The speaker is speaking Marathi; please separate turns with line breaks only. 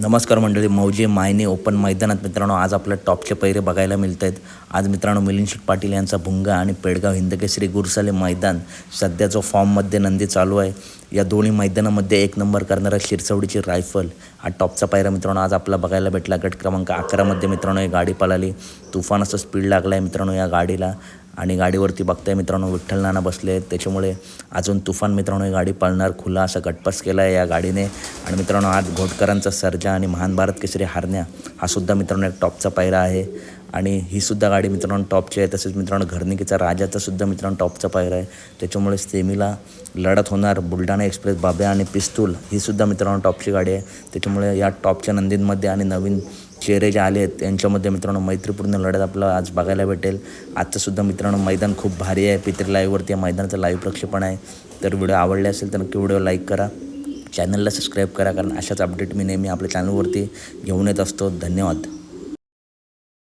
नमस्कार मंडळी मौजे मायने ओपन मैदानात मित्रांनो आज आपल्या टॉपचे पैरे बघायला मिळत आहेत आज मित्रांनो मिलिंद शेठ पाटील यांचा भुंगा आणि पेडगाव हिंदकेसरी गुरसाले मैदान सध्या जो फॉर्ममध्ये नंदी चालू आहे. या दोन्ही मैदानामध्ये एक नंबर करणारा शिरसवडीची रायफल हा टॉपचा पायरा मित्रांनो आज आपला बघायला भेटला. गट क्रमांक अकरामध्ये मित्रांनो ही गाडी पळाली. तुफान असं स्पीड लागला आहे मित्रांनो या गाडीला. आणि गाडीवरती बघताय मित्रांनो विठ्ठल नाना बसले आहेत. त्याच्यामुळे अजून तुफान मित्रांनो ही गाडी पळणार खुला असा गटपास केला आहे या गाडीने. आणि मित्रांनो आज घोटकरांचा सर्जा आणि महान भारत केसरी हारण्या हा सुद्धा मित्रांनो एक टॉपचा पायरा आहे. आणि ही सुद्धा गाडी मित्रांनो टॉपची आहे. तसेच मित्रांनो घरनिकीचा राजाचा सुद्धा मित्रांनो टॉपचा पायरा आहे. त्याच्यामुळे सेमीला लढत होणार बुलढाणा एक्सप्रेस बाब्या आणि पिस्तूल ही सुद्धा मित्रांनो टॉपची गाडी आहे. त्याच्यामुळे या टॉपच्या नंदींमध्ये आणि नवीन चेहरे जे आले आहेत त्यांच्यामध्ये मित्रांनो मैत्रीपूर्ण लढत आपल्याला आज बघायला भेटेल. आजचंसुद्धा मित्रांनो मैदान खूप भारी आहे. पितर लाईव्हवरती या मैदानाचं लाईव्ह प्रक्षेपण आहे. तर व्हिडिओ आवडले असेल तर नक्की व्हिडिओ लाईक करा. चॅनलला सबस्क्राईब करा कारण अशाच अपडेट मी नेहमी आपल्या चॅनलवरती घेऊन येत असतो. धन्यवाद.